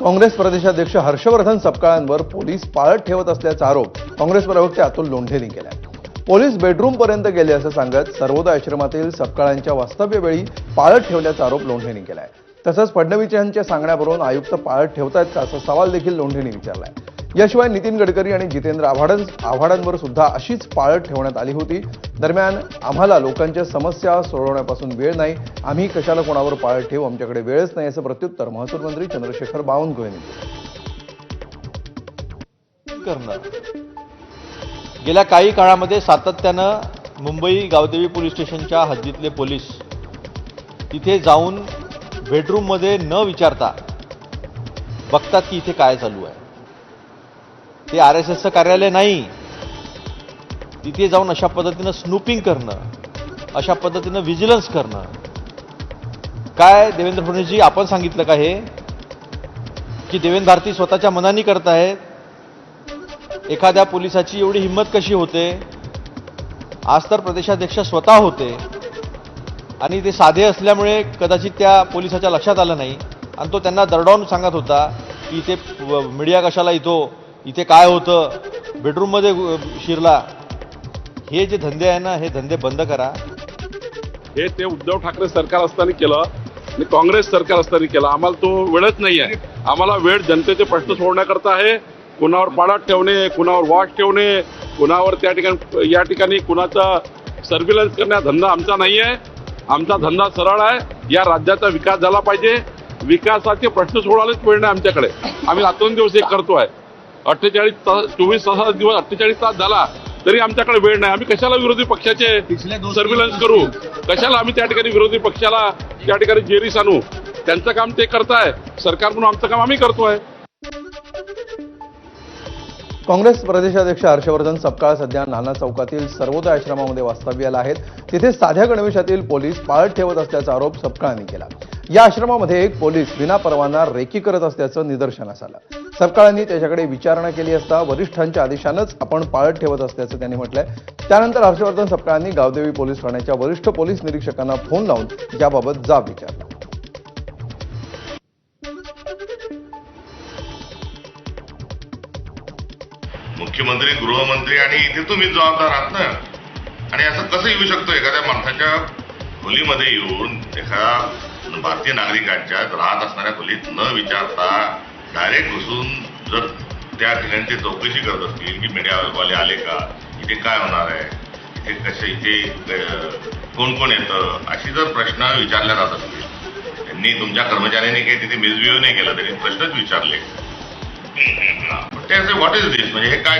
काँग्रेस प्रदेशाध्यक्ष हर्षवर्धन सपकाळांवर पोलीस पाळत ठेवत असल्याचा आरोप काँग्रेस प्रवक्ते अतुल लोंढेनी केला पोलीस बेडरूमपर्यंत गेले असं सांगत सर्वोदय आश्रमातील सपकाळांच्या वास्तव्यवेळी पाळत ठेवल्याचा आरोप लोंढेनी केलाय. तसंच फडणवीस यांच्या सांगण्यावरून आयुक्त पाळत ठेवतायत का असा सवाल देखील लोंढेनी विचारलाय. याशिवाय नितीन गडकरी आणि जितेंद्र आव्हाडां आव्हाडांवर सुद्धा अशीच पाळत ठेवण्यात आली होती. दरम्यान आम्हाला लोकांच्या समस्या सोडवण्यापासून वेळ नाही. आम्ही कशाला कोणावर पाळत ठेवू? आमच्याकडे वेळच नाही असं प्रत्युत्तर महसूल मंत्री चंद्रशेखर बावनकुळे यांनी गेल्या काही काळामध्ये सातत्यानं मुंबई गावदेवी पोलीस स्टेशनच्या हद्दीतले पोलीस तिथे जाऊन बेडरूममध्ये न विचारता बघतात की इथे काय चालू आहे. ते आर एस एसचं कार्यालय नाही. तिथे जाऊन अशा पद्धतीनं स्नूपिंग करणं अशा पद्धतीनं व्हिजिलन्स करणं. काय देवेंद्र फडणवीसजी आपण सांगितलं का हे? की देवेंद्र भारती स्वतःच्या मनाने करत आहेत. एखाद्या पोलिसाची एवढी हिंमत कशी होते? आज तर प्रदेशाध्यक्ष स्वतः होते. आणि ते साधे असल्यामुळे कदाचित त्या पोलिसाच्या लक्षात आलं नाही. आणि तो त्यांना दरडावून सांगत होता की ते मीडिया कशाला येतो? इथे काय होतं? बेडरूममध्ये शिरला. हे जे धंदे आहे ना हे धंदे बंद करा. हे ते उद्धव ठाकरे सरकार असताना केलं आणि काँग्रेस सरकार असताना केलं. आम्हाला तो वेळच नाही आहे. आम्हाला वेळ जनतेचे प्रश्न सोडण्याकरता आहे. कुणावर पाडात ठेवणे कुणावर वॉच ठेवणे कुणावर त्या ठिकाणी या ठिकाणी कुणाचा सर्व्हिलन्स करण्या धंदा आमचा नाही आहे. आमचा धंदा सरळ आहे. या राज्याचा विकास झाला पाहिजे. विकासाचे प्रश्न सोडायलाच वेळ नाही आमच्याकडे. आम्ही रात्रंदिवस एक आहे अठ्ठेचाळीस तास चोवीस तासाचा दिवस अठ्ठेचाळीस तास झाला तरी आमच्याकडे वेळ नाही. आम्ही कशाला विरोधी पक्षाचे सर्व्हिलन्स करू? कशाला आम्ही त्या ठिकाणी विरोधी पक्षाला त्या ठिकाणी जेरीस आणू? त्यांचं काम ते करताय. सरकार म्हणून आमचं काम आम्ही करतोय. काँग्रेस प्रदेशाध्यक्ष हर्षवर्धन सपकाळ सध्या नाना चौकातील सर्वोदय आश्रमामध्ये वास्तव्याला आहेत. तिथे साध्या गणवेशातील पोलीस पाळत ठेवत असल्याचा आरोप सपकाळांनी केला. या आश्रमामध्ये एक पोलीस विना परवाना रेकी करत असल्याचं निदर्शनास आलं. सरकारांनी त्याच्याकडे विचारणा केली असता वरिष्ठांच्या आदेशानंच आपण पाळत ठेवत असल्याचं त्यांनी म्हटलंय. त्यानंतर हर्षवर्धन सपकाळांनी गावदेवी पोलीस ठाण्याच्या वरिष्ठ पोलीस निरीक्षकांना फोन लावून याबाबत जाब विचारला. मुख्यमंत्री गृहमंत्री आणि इथे तुम्ही जबाबदार आहात ना? आणि असं कसं येऊ शकतो? एखाद्या माणसाच्या खोलीमध्ये येऊन एखाद्या भारतीय नागरिकांच्या राहत असणाऱ्या खोलीत न विचारता डायरेक्ट घुसून जर त्या ठिकाणी चौकशी करत असतील की मीडियावाले आले का इथे काय होणार आहे इथे कसे इथे कोण कोण येतं अशी जर प्रश्न विचारल्या जात असतील त्यांनी तुमच्या कर्मचाऱ्यांनी काही तिथे मिसबिहेव नाही केलं त्यांनी प्रश्नच विचारले. पण ते असे व्हॉट इज दिस म्हणजे हे काय